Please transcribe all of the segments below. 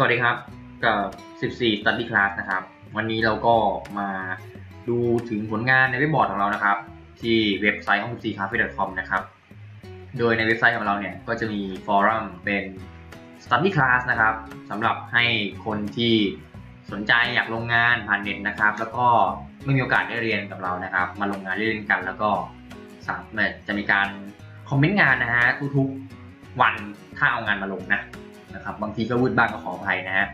สวัสดีครับ กับ 14 Study Class นะครับ วันนี้เราก็มาดูถึงผลงานในเว็บบอร์ดของเรานะครับ ที่เว็บไซต์ของ 14cafe.com นะครับ โดยในเว็บไซต์ของเราเนี่ย ก็จะมีฟอรัมเป็น Study Class นะครับสำหรับให้คนที่สนใจอยากลงงานผ่านเน็ตนะครับ แล้วก็ไม่มีโอกาสได้เรียนกับเรานะครับ มาลงงานเล่นกัน แล้วก็สามารถจะมีการคอมเมนต์งานนะฮะทุกๆวันถ้าเอางานมาลงนะ นะครับ บางทีก็วืดบ้างก็ขออภัยนะฮะ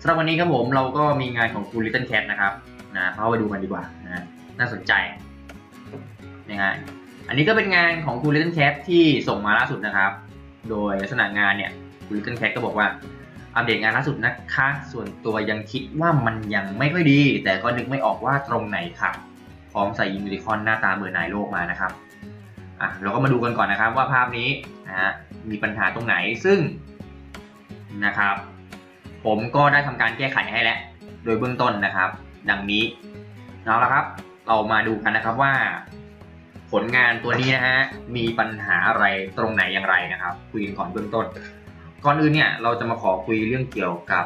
สำหรับวันนี้ครับผมเราก็มีงานของคุณ Little Cat นะครับนะเข้าไปดูกันดีกว่านะฮะน่าสนใจนะฮะอันนี้ก็เป็นงานของคุณ Little Cat ที่ส่งมาล่าสุดนะครับ โดยลักษณะงานเนี่ยคุณ Little Cat ก็บอกว่าอัปเดตงานล่าสุดนะคะ ส่วนตัวยังคิดว่ามันยังไม่ค่อยดี แต่ก็นึกไม่ออกว่าตรงไหนค่ะพร้อมใส่ยูนิคอนหน้าตาเบอร์นายโลกมานะครับอะเราก็มาดูกันก่อนนะครับว่าภาพนี้นะฮะมีปัญหาตรงไหน ซึ่ง นะครับ ผมก็ได้ทำการแก้ไขให้แล้ว โดยเบื้องต้นนะครับ ดังนี้เอาละครับ เรามาดูกันนะครับว่า ผลงานตัวนี้นะฮะมีปัญหาอะไรตรงไหนอย่างไรนะครับ คุยกันก่อนเบื้องต้น ก่อนอื่นเนี่ยเราจะมาขอคุยเรื่องเกี่ยวกับ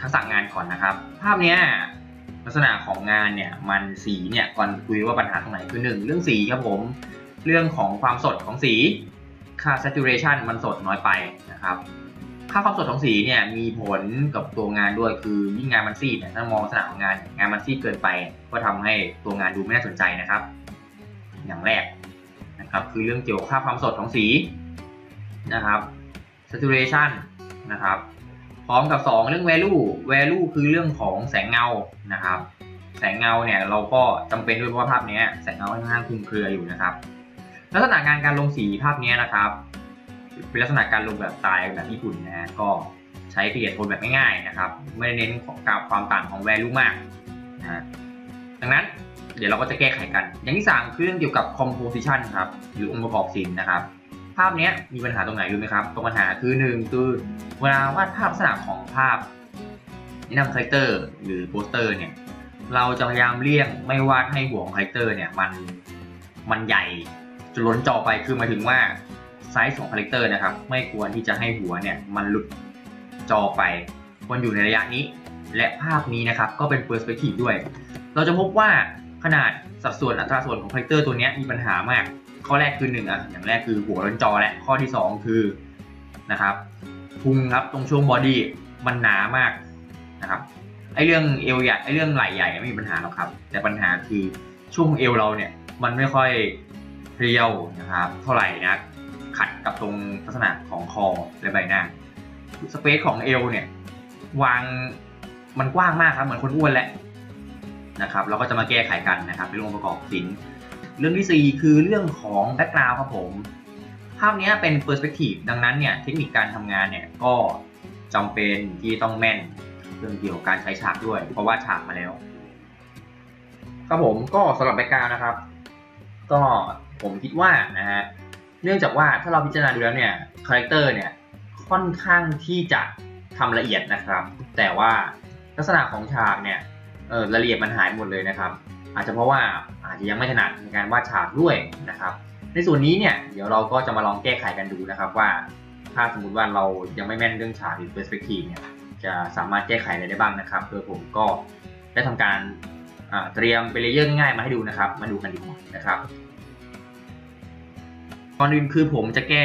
ทักษะงานก่อนนะครับ ภาพเนี้ยลักษณะของงานเนี่ยมันสีเนี่ยก่อนคุยว่าปัญหาตรงไหนคือหนึ่งเรื่องสีครับผมเรื่องของความสดของสีค่า saturation มันสดน้อยไปนะครับ ค่าความสดของสีเนี่ยมีผลกับตัวงานด้วยคือยิ่งงานมันซีดเนี่ยถ้ามองลักษณะของงานงานมันซีดเกินไป ก็ทำให้ตัวงานดูไม่น่าสนใจนะครับ อย่างแรกนะครับคือเรื่องเกี่ยวกับค่าความสดของสีนะครับ saturation นะครับพร้อมกับ 2 เรื่อง value value คือเรื่องของแสงเงานะครับ แสงเงาเนี่ยเราก็จำเป็นด้วยเพราะว่าภาพนี้แสงเงาค่อนข้างคลุมเครืออยู่นะครับ ลักษณะงานการลงสีภาพนี้นะครับ เป็นลักษณะการลงแบบสไตล์แบบญี่ปุ่นนะฮะก็ใช้เกลี่ยโทนแบบง่ายๆนะครับ ไม่ได้เน้นกับความต่างของ value มากนะฮะดังนั้นเดี๋ยวเราก็จะแก้ไขกัน อย่างที่ 3 คือเรื่องเกี่ยวกับ composition ครับ หรือองค์ประกอบศิลป์นะครับ ภาพนี้มีปัญหาตรงไหนรู้ไหมครับ ตรงปัญหาคือหนึ่งคือเวลาวาดภาพลักษณะของภาพนี่นำคาแรคเตอร์หรือโปสเตอร์เนี่ย เราจะพยายามเลี่ยงไม่วาดให้หัวของคาแรคเตอร์เนี่ยมันมันใหญ่จนล้นจอไป คือหมายถึงว่า ไซส์ของคาแรคเตอร์นะครับ ไม่ควรที่จะให้หัวเนี่ยมันหลุดจอไปควรอยู่ในระยะนี้ และภาพนี้นะครับก็เป็นเปอร์สเปกทีฟด้วย เราจะพบว่าขนาดสัดส่วนอัตราส่วนของคาแรคเตอร์ตัวนี้มีปัญหามาก ข้อแรกคือหนึ่งอะอย่างแรกคือหัวล้นจอและข้อที่ 2 คือนะครับพุงครับตรงช่วงบอดี้มันหนามากนะครับไอเรื่องเอวใหญ่ไอเรื่องไหล่ใหญ่ไม่มีปัญหาหรอกครับ แต่ปัญหาคือช่วงเอวเราเนี่ยมันไม่ค่อยเรียวนะครับเท่าไหร่นะ ขัดกับตรงลักษณะของคอและใบหน้าสเปซของเอวเนี่ย วางมันกว้างมากครับ เหมือนคนอ้วนแหละนะครับ เราก็จะมาแก้ไขกันนะครับเป็นองค์ประกอบศิลป์เรื่องที่ 4 คือเรื่องของแบ็กกราวด์ครับผม ภาพนี้เป็นเปอร์สเปกทีฟดังนั้นเนี่ยเทคนิคการทำงานเนี่ยก็จำเป็นที่ต้องแม่นเรื่องเกี่ยวกับการใช้ฉากด้วย เพราะว่าฉากมาแล้ว ครับผมก็สำหรับแบ็กกราวด์นะครับ ก็ผมคิดว่านะฮะ เนื่องจากว่าถ้าเราพิจารณาดูแล้วเนี่ยคาแรคเตอร์เนี่ยค่อนข้างที่จะทำละเอียดนะครับ แต่ว่าลักษณะของฉากเนี่ยเออรายละเอียดมันหายหมดเลยนะครับ อาจจะเพราะว่าอาจจะยังไม่ถนัดในการวาดฉากด้วยนะครับ ในส่วนนี้เนี่ยเดี๋ยวเราก็จะมาลองแก้ไขกันดูนะครับว่า ถ้าสมมุติว่าเรายังไม่แม่นเรื่องฉากหรือ perspective เนี่ยจะสามารถแก้ไขอะไรได้บ้างนะครับโดยผมก็ได้ทำการเตรียมเป็นเลเยอร์ง่ายๆมาให้ดูนะครับ มาดูกันดีกว่านะครับ ก่อนอื่นคือผมจะแก้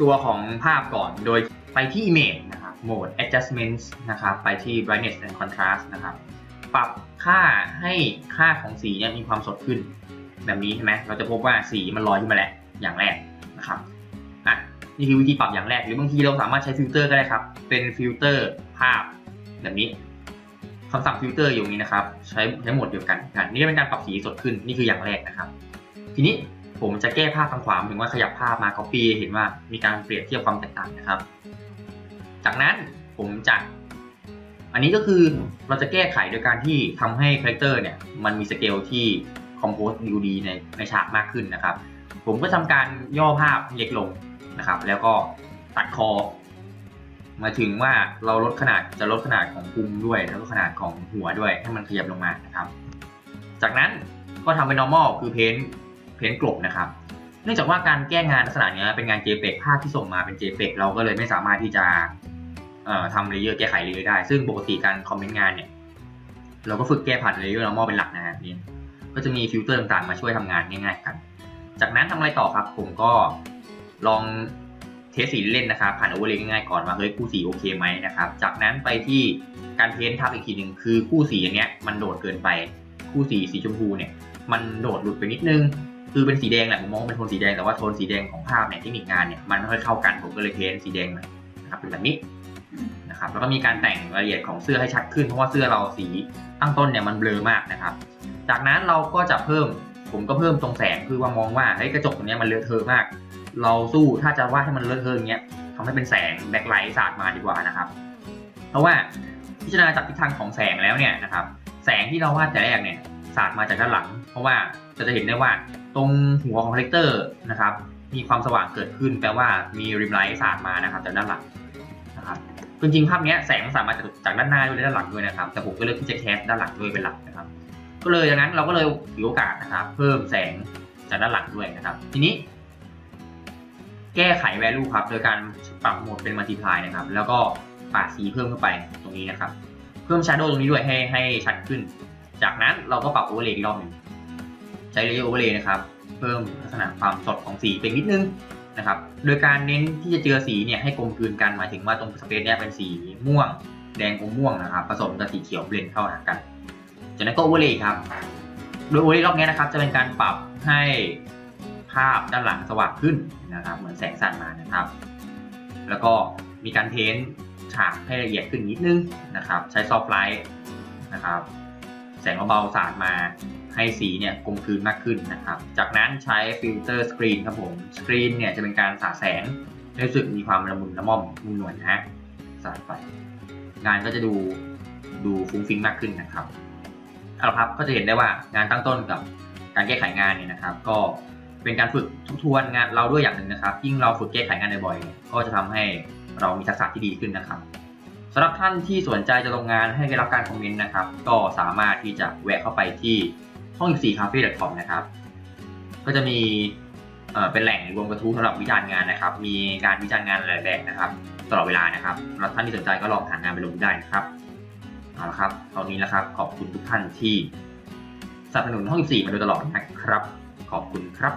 ตัวของภาพก่อนโดยไปที่ Image นะครับ Mode Adjustments นะครับ ไปที่ Brightness and Contrast นะครับ ปรับค่าให้ค่าของสีเนี่ยมีความสดขึ้น แบบนี้ใช่ไหมเราจะพบว่าสีมันลอยขึ้นมาแล้วอย่างแรกนะครับอะนี่คือวิธีปรับอย่างแรกหรือบางทีเราสามารถใช้ฟิลเตอร์ก็ได้ครับ เป็นฟิลเตอร์ภาพแบบนี้คำสั่งฟิลเตอร์อยู่นี้นะครับ ใช้ใช้โหมดเดียวกันกันนี่เป็นการปรับสีสดขึ้นนี่คืออย่างแรกนะครับ ทีนี้ ผมจะแก้ภาพทางขวาถึงว่าขยับภาพมา copy เห็นว่ามีการเปรียบเทียบความแตกต่างนะครับ จากนั้นผมจะ อันนี้ก็คือเราจะแก้ไขโดยการที่ทำให้คาแรคเตอร์เนี่ยมันมีสเกลที่คอมโพสดูดีในในฉากมากขึ้นนะครับ ผมก็ทำการย่อภาพเล็กลงนะครับ แล้วก็ตัดคอ มาถึงว่าเราลดขนาดจะลดขนาดของพุงด้วย แล้วก็ขนาดของหัวด้วยให้มันขยับลงมานะครับ จากนั้นก็ทำเป็น normal คือเพ้น เพ้นกลบนะครับ เนื่องจากว่าการแก้งานลักษณะนี้เป็นงาน JPEG ภาพที่ส่งมาเป็น JPEG เราก็เลยไม่สามารถที่จะทำเลเยอร์แก้ไขเลเยอร์ได้ ซึ่งปกติการคอมเมนต์งานเนี่ยเราก็ฝึกแก้ผ่านเลเยอร์ normal เป็นหลักนะฮะนี่ก็จะมีฟิลเตอร์ต่างๆมาช่วยทำงานง่ายๆกัน จากนั้นทำอะไรต่อครับ ผมก็ลองเทสสีเล่นนะครับ ผ่านโอเวอร์เลย์ง่ายๆก่อนว่าเฮ้ยคู่สีโอเคไหมนะครับ จากนั้นไปที่การเพ้นทับอีกทีหนึ่งคือคู่สีอันเนี้ยมันโดดเกินไป คู่สีสีชมพูเนี่ย มันโดดหลุดไปนิดนึง คือเป็นสีแดงแหละผมมองว่าเป็นโทนสีแดงแต่ว่าโทนสีแดงของภาพเนี่ยที่มีงานเนี่ยมันไม่ค่อยเข้ากันผมก็เลยเพ้นสีแดงมานะครับเป็นแบบนี้นะครับแล้วก็มีการแต่งรายละเอียดของเสื้อให้ชัดขึ้นเพราะว่าเสื้อเราสีตั้งต้นเนี่ยมันเบลอมากนะครับ จากนั้นเราก็จะเพิ่มผมก็เพิ่มตรงแสงคือว่ามองว่าเฮ้ยกระจกตรงนี้มันเลอะเทอะมาก เราสู้ถ้าจะวาดให้มันเลอะเทอะอย่างเงี้ยทำให้เป็นแสงแบ็คไลท์สาดมาดีกว่านะครับ เพราะว่าพิจารณาจากทิศทางของแสงแล้วเนี่ยนะครับ แสงที่เราวาดแต่แรกเนี่ย สาดมาจากด้านหลัง เพราะว่าจะจะเห็นได้ว่าตรงหัวของคาแรคเตอร์นะครับมีความสว่างเกิดขึ้นแปลว่ามีริมไลท์สาดมานะครับจากด้านหลังนะครับจริงๆภาพนี้แสงมันสามารถจากจากด้านหน้าด้วยและด้านหลังด้วยนะครับ แต่ผมก็เลือกที่จะแคสด้านหลังด้วยเป็นหลักนะครับ ก็เลยดังนั้นเราก็เลยถือโอกาสนะครับ เพิ่มแสงจากด้านหลังด้วยนะครับ ทีนี้ แก้ไข value ครับ โดยการปรับโหมดเป็น multiply นะครับ แล้วก็ปาดสีเพิ่มเข้าไปตรงนี้นะครับ เพิ่ม shadow ตรงนี้ด้วยให้ให้ชัดขึ้น จากนั้นเราก็ปรับ overlay อีกรอบหนึ่งใช้ layer overlay นะครับ เพิ่มลักษณะความสดของสีเป็นนิดนึงนะครับ โดยการเน้นที่จะเจือสีเนี่ยให้กลมกลืนกันหมายถึงว่าตรงสเปซเนี่ยเป็นสีม่วง แดงอมม่วงนะครับ ผสมกับสีเขียวเบลนเข้าหากัน จากนั้นก็ overlay ครับ โดย overlay รอบนี้นะครับ จะเป็นการปรับให้ภาพด้านหลังสว่างขึ้นนะครับ เหมือนแสงสั่นมานะครับ แล้วก็มีการเพ้นฉากให้ละเอียดขึ้นนิดนึงนะครับ ใช้ soft light นะครับ แสงเบาๆสาดมาให้สีเนี่ยกลมกลืนมากขึ้นนะครับ จากนั้นใช้ฟิลเตอร์สกรีนครับผม สกรีนเนี่ยจะเป็นการสาดแสงให้รู้สึกมีความละมุนละม่อมนุ่มนวลนะฮะสาดไป งานก็จะดูดูฟุ้งฟิ้งมากขึ้นนะครับเอาละครับก็จะเห็นได้ว่างานตั้งต้นกับการแก้ไขงานเนี่ยนะครับ ก็เป็นการฝึกทบทวนงานเราด้วยอย่างหนึ่งนะครับ ยิ่งเราฝึกแก้ไขงานบ่อยๆก็จะทำให้เรามีทักษะที่ดีขึ้นนะครับ สำหรับท่านที่สนใจจะลงงานให้ได้รับการคอมเมนต์นะครับ ก็สามารถที่จะแวะเข้าไปที่ห้อง14 cafe com นะครับ ก็จะมีเป็นแหล่งรวมกระทู้สำหรับวิจารณ์งานนะครับ มีการวิจารณ์งานหลายแบบนะครับ ตลอดเวลานะครับแล้วท่านที่สนใจก็ลองหางานไปลงได้นะครับเอาละครับตอนนี้นะครับขอบคุณทุกท่านที่สนับสนุนห้อง 14 มาโดยตลอดนะครับ ขอบคุณครับ